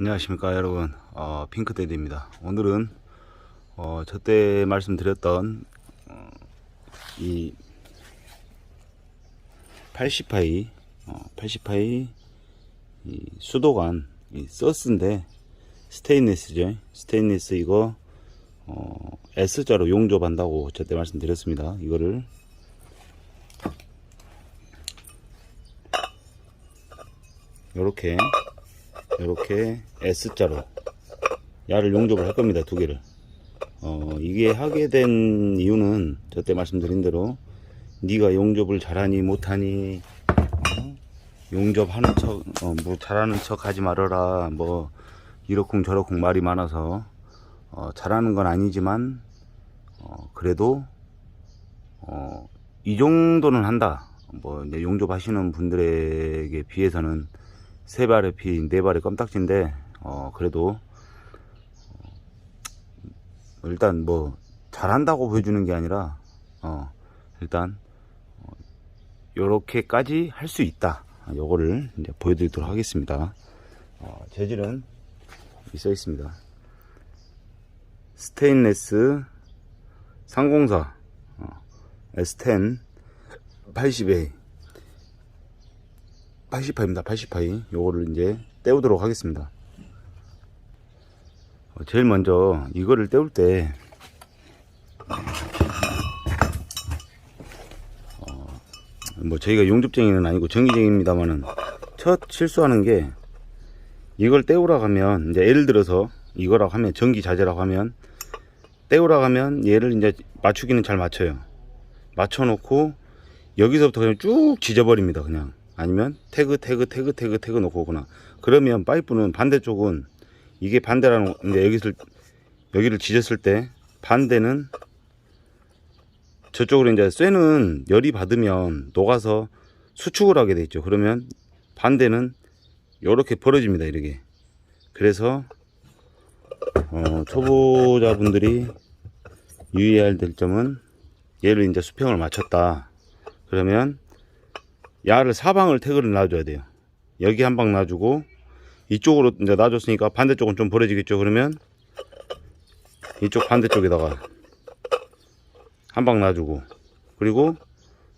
안녕하십니까 여러분. 어, 핑크데드입니다. 오늘은 어, 저때 말씀드렸던 어, 이 80파이 어, 80파이 이 수도관 이 서스인데 스테인리스죠. 스테인리스 이거 어, S자로 용접한다고 저때 말씀드렸습니다. 이거를. 요렇게 이렇게 S자로 야를 용접을 할 겁니다 두 개를 어 이게 하게 된 이유는 저때 말씀드린 대로 네가 용접을 잘하니 못하니 어? 용접하는 척뭐 잘하는 척 하지 말아라 뭐 이러쿵 저러쿵 말이 많아서 어, 잘하는 건 아니지만 어, 그래도 어, 이 정도는 한다 뭐 용접하시는 분들에게 비해서는 세 발의 피, 네 발의 껌딱지인데, 어, 그래도, 어, 일단 뭐, 잘한다고 보여주는 게 아니라, 어, 일단, 어, 요렇게까지 할 수 있다. 요거를 이제 보여드리도록 하겠습니다. 어, 재질은 있어 있습니다. 스테인레스 상공사, 어, S10 80A 80파입니다. 80파이. 요거를 이제 떼우도록 하겠습니다. 어, 제일 먼저 이거를 떼울 때, 어, 뭐 저희가 용접쟁이는 아니고 전기쟁이입니다만은 첫 실수하는 게 이걸 떼우라고 하면 이제 예를 들어서 이거라고 하면 전기 자재라고 하면 떼우라고 하면 얘를 이제 맞추기는 잘 맞춰요. 맞춰 놓고 여기서부터 그냥 쭉 지져버립니다. 그냥. 아니면 태그 태그 태그 태그 태그 놓고 오거나. 그러면 파이프는 반대쪽은 이게 반대라는 이제 여기를 여기를 지졌을 때 반대는 저쪽으로 이제 쇠는 열이 받으면 녹아서 수축을 하게 돼 있죠. 그러면 반대는 이렇게 벌어집니다 이렇게. 그래서 어, 초보자분들이 유의해야 될 점은 얘를 이제 수평을 맞췄다. 그러면 야를 사방을 태그를 놔줘야 돼요. 여기 한 방 놔주고 이쪽으로 이제 놔줬으니까 반대쪽은 좀 벌어지겠죠. 그러면 이쪽 반대쪽에다가 한 방 놔주고 그리고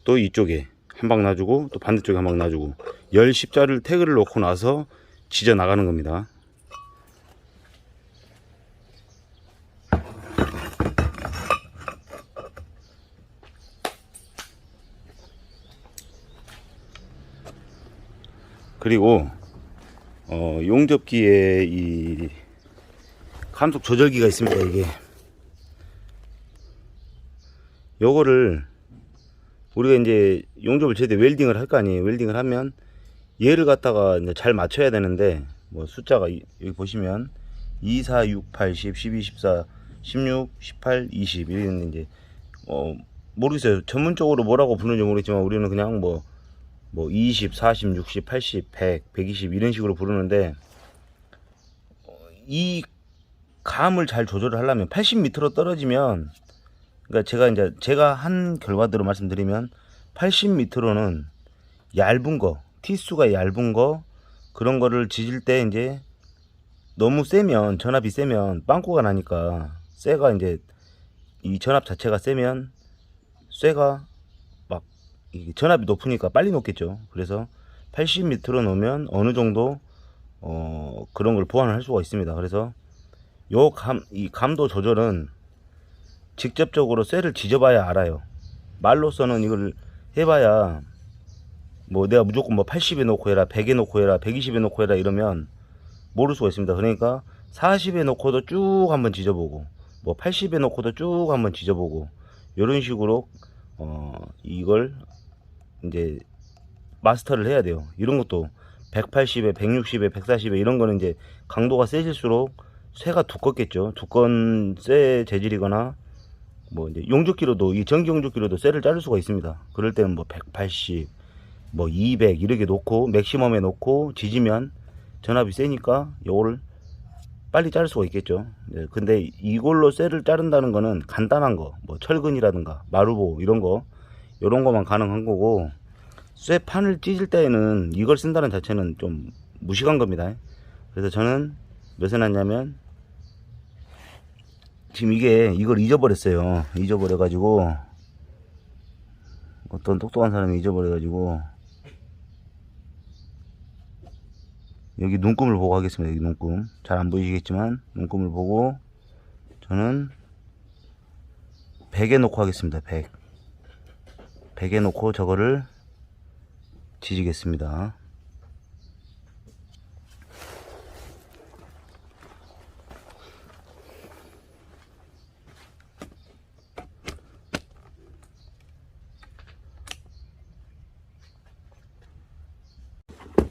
또 이쪽에 한 방 놔주고 또 반대쪽에 한 방 놔주고 열 십자를 태그를 놓고 나서 지져 나가는 겁니다. 그리고 어, 용접기에 이 감속 조절기가 있습니다. 이게 요거를 우리가 이제 용접을 제대로 웰딩을 할 거 아니에요. 웰딩을 하면 얘를 갖다가 이제 잘 맞춰야 되는데 뭐 숫자가 이- 여기 보시면 2, 4, 6, 8, 10, 12, 14, 16, 18, 20 이런 이제 어 모르겠어요. 전문적으로 뭐라고 부르는지 모르겠지만 우리는 그냥 뭐 뭐 20, 40, 60, 80, 100, 120 이런 식으로 부르는데 어, 이 감을 잘 조절을 하려면 80m로 떨어지면 그러니까 제가 이제 제가 한 결과대로 말씀드리면 80m로는 얇은 거, 티수가 얇은 거 그런 거를 지질 때 이제 너무 세면 전압이 세면 빵꾸가 나니까 쇠가 이제 이 전압 자체가 세면 쇠가 전압이 높으니까 빨리 녹겠죠. 그래서 80m로 놓으면 어느 정도 어 그런 걸 보완을 할 수가 있습니다. 그래서 요 감 이 감도 조절은 직접적으로 쇠를 지져봐야 알아요. 말로서는 이걸 해봐야 뭐 내가 무조건 뭐 80에 놓고 해라, 100에 놓고 해라, 120에 놓고 해라 이러면 모를 수가 있습니다. 그러니까 40에 놓고도 쭉 한번 지져보고 뭐 80에 놓고도 쭉 한번 지져보고 이런 식으로 어 이걸 이제 마스터를 해야 돼요. 이런 것도 180에 160에 140에 이런 거는 이제 강도가 세질수록 쇠가 두껍겠죠. 두꺼운 쇠 재질이거나 뭐 이제 용접기로도 이 전기 용접기로도 쇠를 자를 수가 있습니다. 그럴 때는 뭐 180, 뭐 200 이렇게 놓고 맥시멈에 놓고 지지면 전압이 세니까 요거를 빨리 자를 수가 있겠죠. 네, 근데 이걸로 쇠를 자른다는 거는 간단한 거, 뭐 철근이라든가 마루보 이런 거, 이런 거만 가능한 거고 쇠 판을 찢을 때에는 이걸 쓴다는 자체는 좀 무식한 겁니다. 그래서 저는 몇 해놨냐면 지금 이게 이걸 잊어버렸어요. 잊어버려 가지고 어떤 똑똑한 사람이 잊어버려 가지고 여기 눈금을 보고 하겠습니다. 여기 눈금 잘 안 보이시겠지만 눈금을 보고 저는 100에 놓고 하겠습니다. 100 100에 놓고 저거를 지지겠습니다.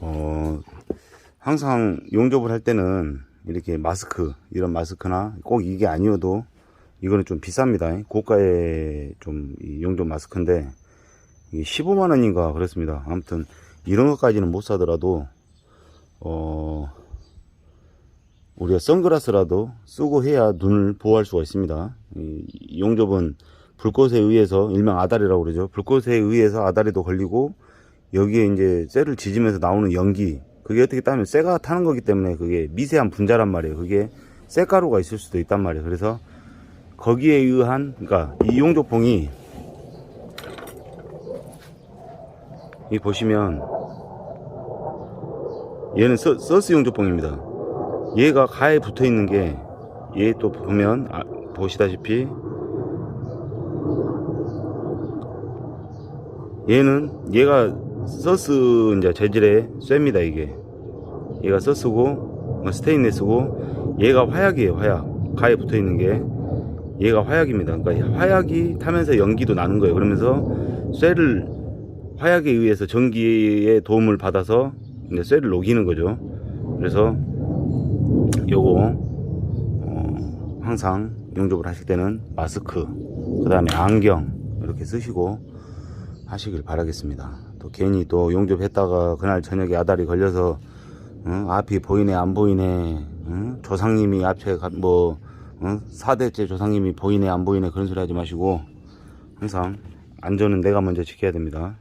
어, 항상 용접을 할 때는 이렇게 마스크, 이런 마스크나 꼭 이게 아니어도 이거는 좀 비쌉니다. 고가의 좀이 용접 마스크인데 이게 15만 원인가 그렇습니다. 아무튼 이런 것까지는 못 사더라도 어 우리가 선글라스라도 쓰고 해야 눈을 보호할 수가 있습니다. 이 용접은 불꽃에 의해서 일명 아다리라고 그러죠. 불꽃에 의해서 아다리도 걸리고 여기에 이제 쇠를 지지면서 나오는 연기 그게 어떻게 따면 쇠가 타는 거기 때문에 그게 미세한 분자란 말이에요. 그게 쇠가루가 있을 수도 있단 말이에요. 그래서 거기에 의한 그러니까 이 용접봉이 이 보시면 얘는 서, 서스 용접봉입니다. 얘가 가에 붙어 있는 게 얘 또 보면 아, 보시다시피 얘는 얘가 서스 이제 재질의 쇠입니다 이게. 얘가 서스고 스테인레스고 얘가 화약이에요 화약. 가에 붙어 있는 게 얘가 화약입니다. 그러니까 화약이 타면서 연기도 나는 거예요. 그러면서 쇠를 화약에 의해서 전기의 도움을 받아서 이제 쇠를 녹이는 거죠 그래서 요거 어, 항상 용접을 하실 때는 마스크 그 다음에 안경 이렇게 쓰시고 하시길 바라겠습니다. 또 괜히 또 용접했다가 그날 저녁에 아다리 걸려서 응? 앞이 보이네 안 보이네 응? 조상님이 앞에 가- 뭐 응? 4대째 조상님이 보이네 안 보이네 그런 소리 하지 마시고 항상 안전은 내가 먼저 지켜야 됩니다.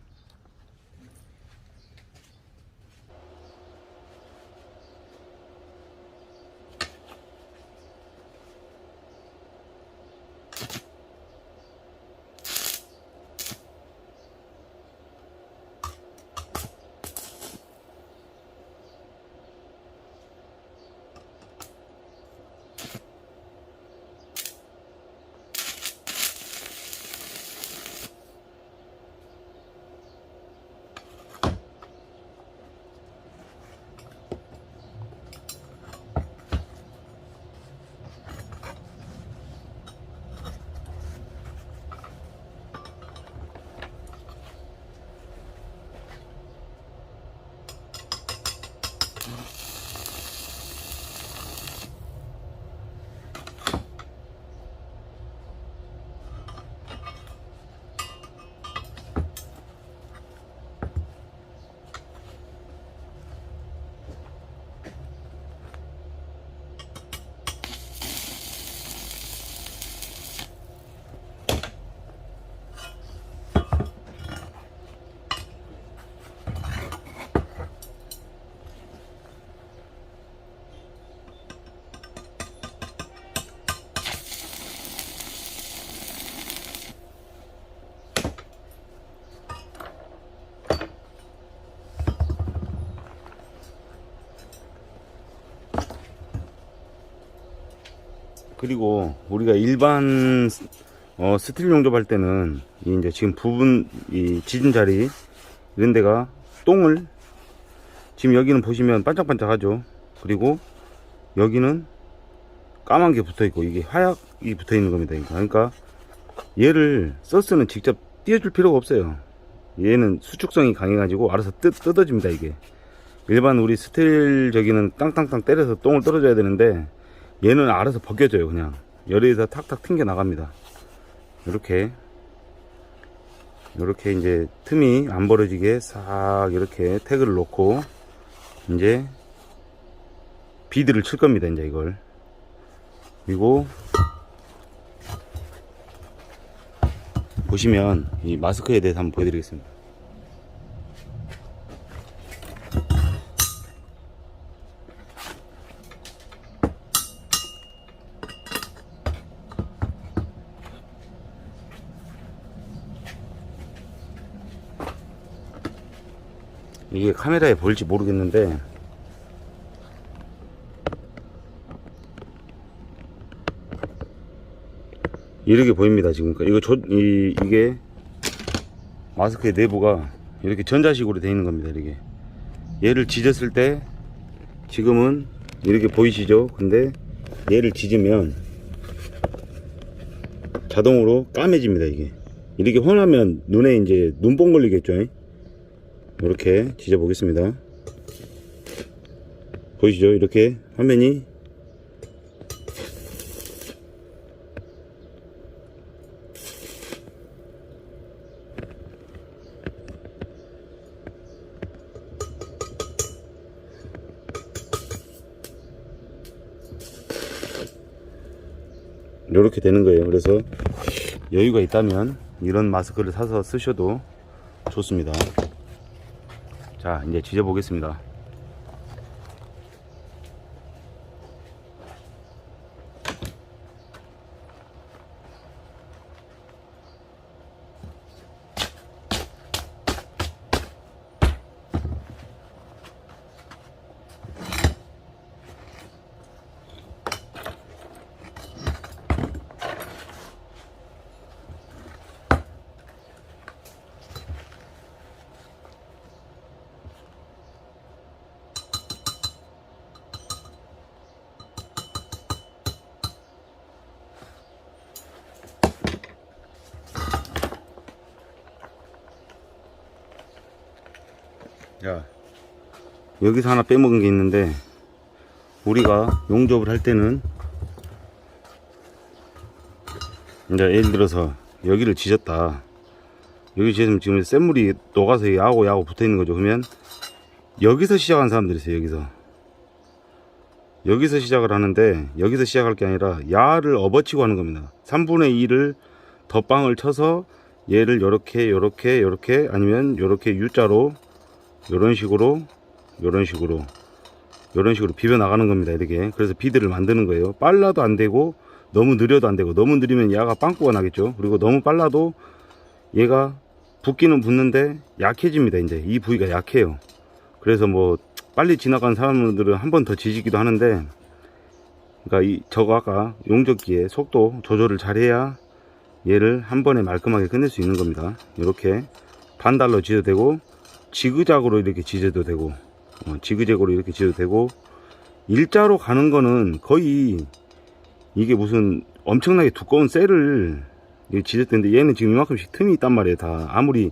그리고 우리가 일반 어, 스틸 용접할 때는 이 이제 지금 부분 이 지진 자리 이런 데가 똥을 지금 여기는 보시면 반짝반짝하죠. 그리고 여기는 까만 게 붙어 있고 이게 화약이 붙어 있는 겁니다. 그러니까 얘를 서스는 직접 띄워줄 필요가 없어요. 얘는 수축성이 강해 가지고 알아서 뜯, 뜯어집니다 이게. 일반 우리 스틸 저기는 땅땅땅 때려서 똥을 떨어져야 되는데 얘는 알아서 벗겨져요 그냥. 열에서 탁탁 튕겨 나갑니다. 이렇게. 이렇게 이제 틈이 안 벌어지게 싹 이렇게 태그를 놓고 이제 비드를 칠 겁니다 이제 이걸. 그리고 보시면 이 마스크에 대해서 한번 보여드리겠습니다 이게 카메라에 보일지 모르겠는데. 이렇게 보입니다 지금. 이거 저, 이, 이게 마스크의 내부가 이렇게 전자식으로 되어 있는 겁니다 이렇게. 얘를 지졌을 때 지금은 이렇게 보이시죠? 근데 얘를 지지면 자동으로 까매집니다 이게. 이렇게 환하면 눈에 이제 눈뽕 걸리겠죠 이렇게 지져 보겠습니다. 보이시죠? 이렇게 화면이? 이렇게 되는 거예요. 그래서 여유가 있다면 이런 마스크를 사서 쓰셔도 좋습니다 자 이제 지져 보겠습니다 자 여기서 하나 빼먹은 게 있는데 우리가 용접을 할 때는 이제 예를 들어서 여기를 지졌다. 여기 지금 지금 샘물이 녹아서 야고 야고 붙어 있는 거죠. 그러면 여기서 시작한 사람들이 있어요 여기서. 여기서 시작을 하는데 여기서 시작할 게 아니라 야를 업어치고 하는 겁니다. 3분의 2를 덧방을 쳐서 얘를 요렇게 요렇게 요렇게 아니면 요렇게 U자로 요런 식으로 요런 식으로 요런 식으로 비벼 나가는 겁니다 이렇게. 그래서 비드를 만드는 거예요. 빨라도 안 되고 너무 느려도 안 되고 너무 느리면 야가 빵꾸가 나겠죠. 그리고 너무 빨라도 얘가 붓기는 붓는데 약해집니다 이제. 이 부위가 약해요. 그래서 뭐 빨리 지나간 사람들은 한 번 더 지지기도 하는데 그러니까 이 저거 아까 용접기에 속도 조절을 잘 해야 얘를 한 번에 말끔하게 끝낼 수 있는 겁니다. 이렇게 반달로 지어도 되고 지그작으로 이렇게 지져도 되고 어, 지그재그로 이렇게 지어도 되고 일자로 가는 거는 거의 이게 무슨 엄청나게 두꺼운 셀을 지졌는데 얘는 지금 이만큼씩 틈이 있단 말이에요. 다 아무리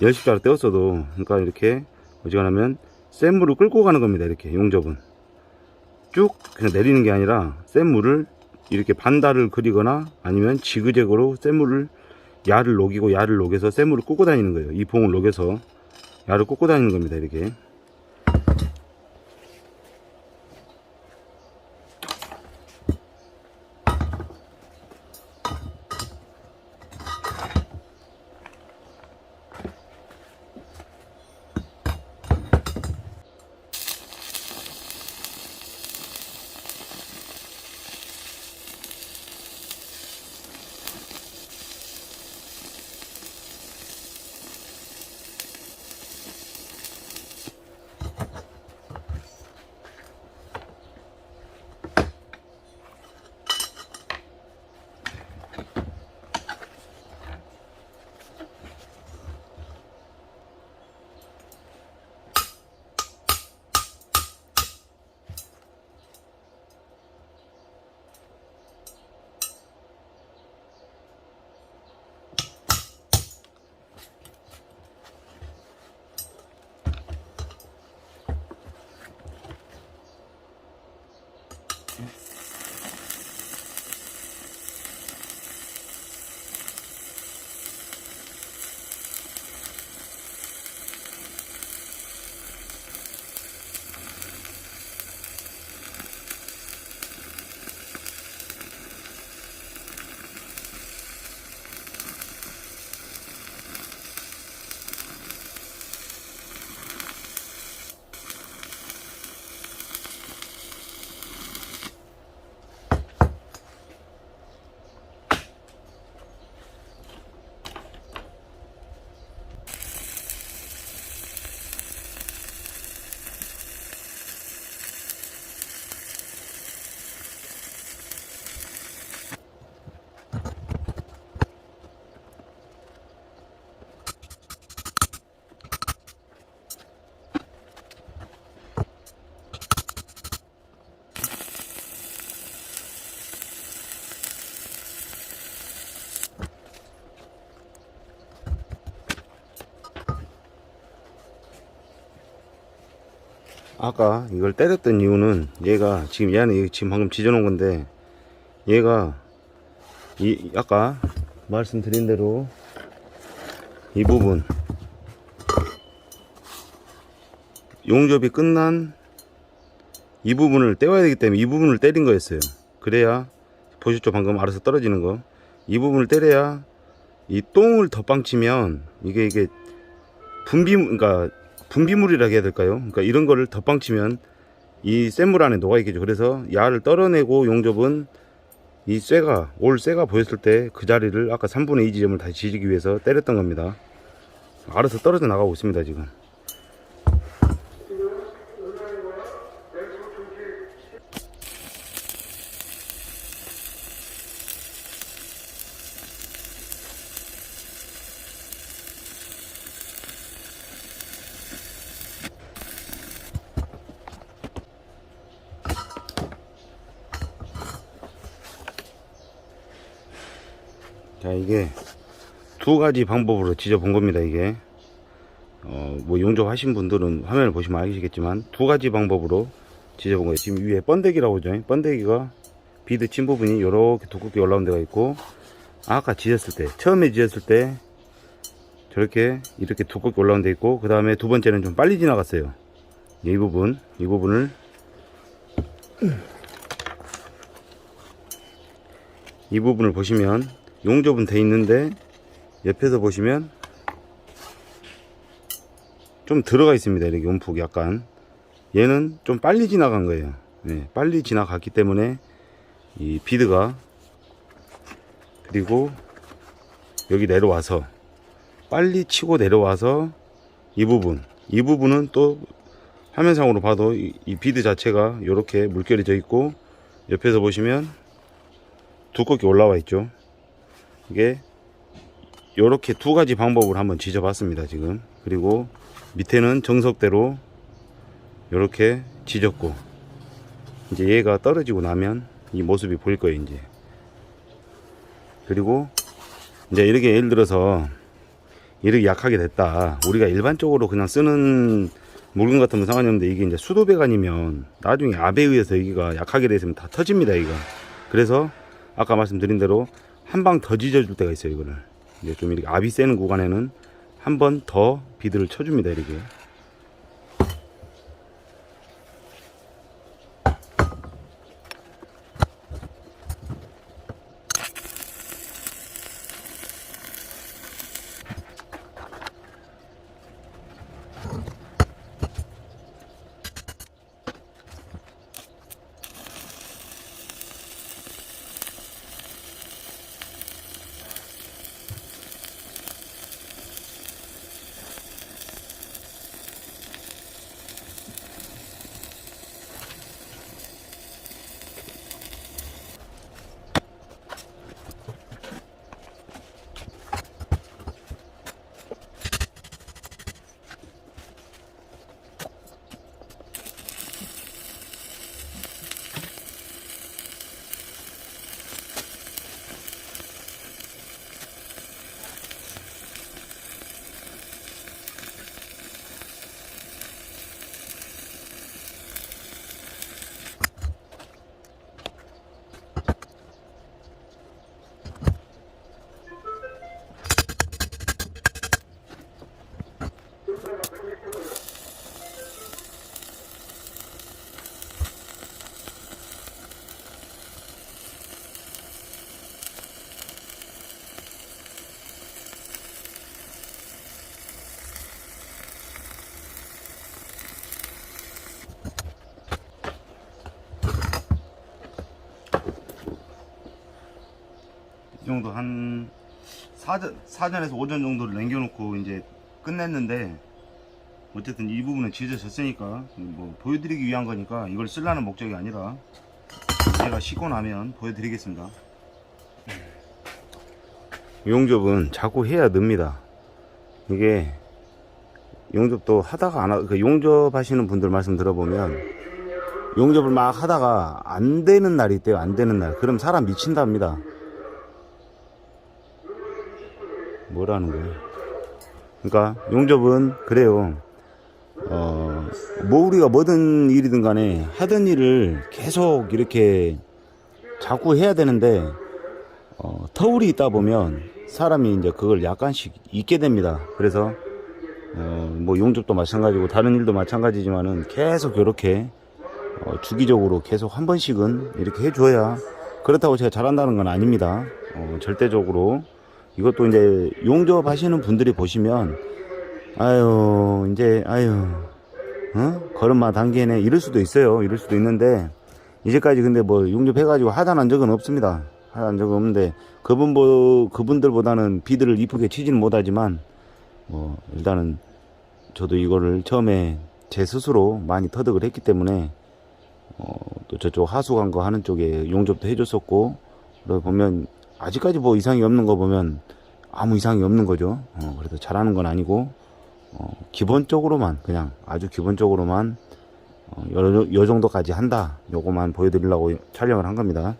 열십자로 떼었어도. 그러니까 이렇게 어지간하면 센 물을 끌고 가는 겁니다. 이렇게 용접은. 쭉 그냥 내리는 게 아니라 센 물을 이렇게 반달을 그리거나 아니면 지그재그로 센 물을 야를 녹이고 야를 녹여서 센 물을 꽂고 다니는 거예요. 이 봉을 녹여서 야를 꽂고 다니는 겁니다 이렇게 아까 이걸 때렸던 이유는 얘가 지금 얘는 지금 방금 지져놓은 건데 얘가 이 아까 말씀드린 대로 이 부분 용접이 끝난 이 부분을 떼어야 되기 때문에 이 부분을 때린 거였어요. 그래야 보셨죠 방금 알아서 떨어지는 거. 이 부분을 때려야 이 똥을 덧방치면 이게 이게 분비 그러니까 분비물이라 해야 될까요? 그러니까 이런 거를 덧방치면 이 쇳물 안에 녹아 있겠죠. 그래서 야를 떨어내고 용접은 이 쇠가 올 쇠가 보였을 때 그 자리를 아까 3분의 2 지점을 다시 지지기 위해서 때렸던 겁니다. 알아서 떨어져 나가고 있습니다 지금. 이게 두 가지 방법으로 지져본 겁니다 이게. 어 뭐 용접하신 분들은 화면을 보시면 알시겠지만 두 가지 방법으로 지져본 거예요. 지금 위에 번데기라고 하죠. 번데기가 비드 친 부분이 이렇게 두껍게 올라온 데가 있고 아까 지졌을 때 처음에 지졌을 때 저렇게 이렇게 두껍게 올라온 데 있고 그 다음에 두 번째는 좀 빨리 지나갔어요. 이 부분 이 부분을 이 부분을 보시면 용접은 돼 있는데 옆에서 보시면 좀 들어가 있습니다. 이렇게 움푹 약간 얘는 좀 빨리 지나간 거예요. 네, 빨리 지나갔기 때문에 이 비드가 그리고 여기 내려와서 빨리 치고 내려와서 이 부분 이 부분은 또 화면상으로 봐도 이, 이 비드 자체가 이렇게 물결이 져 있고 옆에서 보시면 두껍게 올라와 있죠. 이게 요렇게 두 가지 방법을 한번 지져봤습니다 지금. 그리고 밑에는 정석대로 요렇게 지졌고 이제 얘가 떨어지고 나면 이 모습이 보일 거예요 이제. 그리고 이제 이렇게 예를 들어서 이렇게 약하게 됐다. 우리가 일반적으로 그냥 쓰는 물건 같으면 상관이 없는데 이게 이제 수도배관이면 나중에 압에 의해서 여기가 약하게 됐으면 다 터집니다 이거. 그래서 아까 말씀드린 대로 한 방 더 지져줄 때가 있어요 이거를. 이제 좀 이렇게 압이 세는 구간에는 한 번 더 비드를 쳐줍니다 이렇게 정도 한 사전, 사전에서 오전 정도를 남겨놓고 이제 끝냈는데 어쨌든 이 부분은 지져졌으니까 뭐 보여드리기 위한 거니까 이걸 쓰려는 목적이 아니라 제가 씻고 나면 보여드리겠습니다. 용접은 자꾸 해야 늡니다. 이게 용접도 하다가 안 하, 그 용접 하시는 분들 말씀 들어보면 용접을 막 하다가 안 되는 날이 있대요. 안 되는 날. 그럼 사람 미친답니다 뭐라는 거예요? 그러니까 용접은 그래요. 어, 뭐 우리가 뭐든 일이든 간에 하던 일을 계속 이렇게 자꾸 해야 되는데 어, 터울이 있다 보면 사람이 이제 그걸 약간씩 잊게 됩니다. 그래서 어, 뭐 용접도 마찬가지고 다른 일도 마찬가지지만은 계속 이렇게 어, 주기적으로 계속 한 번씩은 이렇게 해줘야 그렇다고 제가 잘한다는 건 아닙니다. 어, 절대적으로 이것도 이제 용접 하시는 분들이 보시면 아유 이제 아유 어? 걸음마 단계네 이럴 수도 있어요. 이럴 수도 있는데 이제까지 근데 뭐 용접해 가지고 하단한 적은 없습니다. 하단 적은 없는데 그분 보 그분들보다는 비들을 이쁘게 치지는 못하지만 뭐 일단은 저도 이거를 처음에 제 스스로 많이 터득을 했기 때문에 어, 또 저쪽 하수관 거 하는 쪽에 용접도 해줬었고 보면 아직까지 뭐 이상이 없는 거 보면 아무 이상이 없는 거죠. 어, 그래서 잘하는 건 아니고 어, 기본적으로만 그냥 아주 기본적으로만 어, 요, 요 정도까지 한다. 요거만 보여드리려고 촬영을 한 겁니다.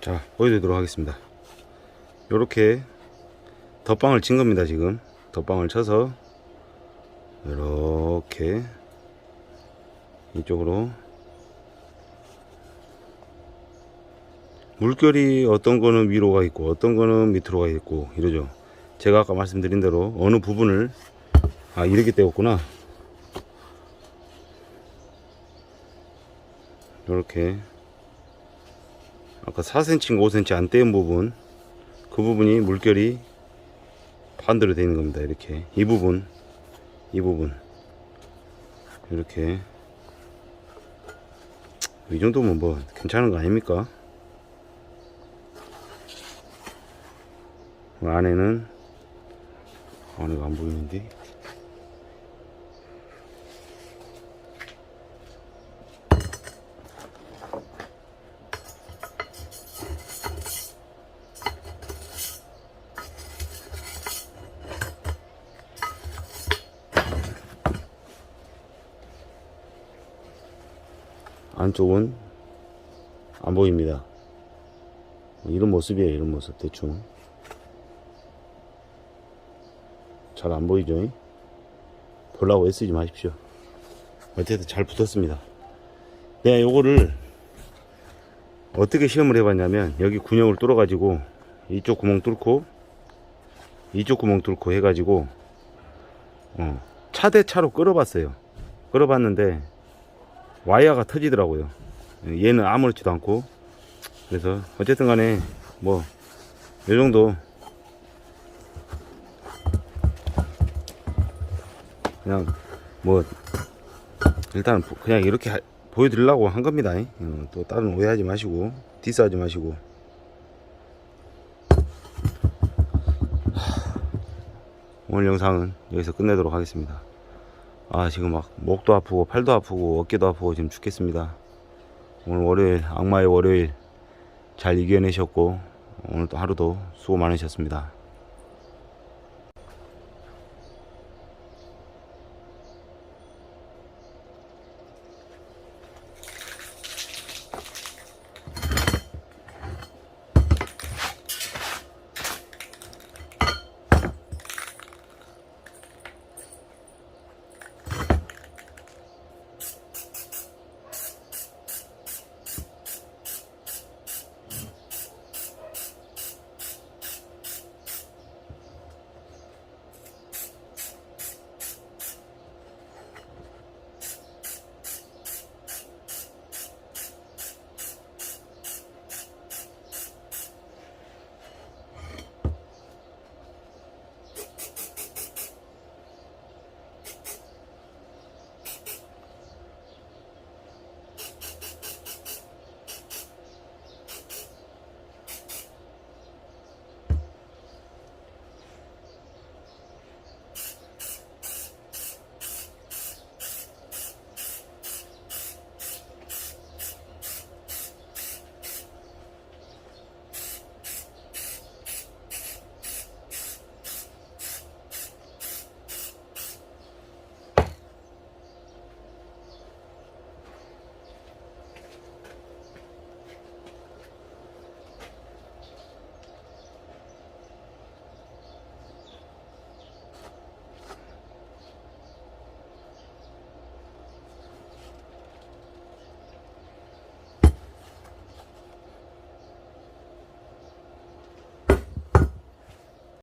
자 보여드리도록 하겠습니다. 요렇게 덧방을 친 겁니다 지금. 덧방을 쳐서 이렇게 이쪽으로. 물결이 어떤 거는 위로 가 있고 어떤 거는 밑으로 가 있고 이러죠. 제가 아까 말씀드린 대로 어느 부분을 아 이렇게 떼었구나. 이렇게 아까 4cm인가 5cm 안 떼은 부분 그 부분이 물결이 반대로 되어 있는 겁니다. 이렇게. 이 부분 이 부분. 이렇게. 이 정도면 뭐 괜찮은 거 아닙니까? 그 안에는 안에가 안 보이는데 쪽은 안 보입니다. 이런 모습이에요, 이런 모습, 대충. 잘 안 보이죠? 보려고 애쓰지 마십시오. 어쨌든 잘 붙었습니다. 내가 요거를 어떻게 시험을 해봤냐면, 여기 군형을 뚫어가지고, 이쪽 구멍 뚫고, 이쪽 구멍 뚫고 해가지고, 어, 차대 차로 끌어봤어요. 끌어봤는데, 와이어가 터지더라고요. 얘는 아무렇지도 않고. 그래서 어쨌든 간에 뭐, 요 정도. 그냥 뭐, 일단 그냥 이렇게 하- 보여드리려고 한 겁니다. 어, 또 다른 오해하지 마시고, 디스하지 마시고. 오늘 영상은 여기서 끝내도록 하겠습니다. 아 지금 막 목도 아프고 팔도 아프고 어깨도 아프고 지금 죽겠습니다. 오늘 월요일 악마의 월요일 잘 이겨내셨고 오늘 또 하루도 수고 많으셨습니다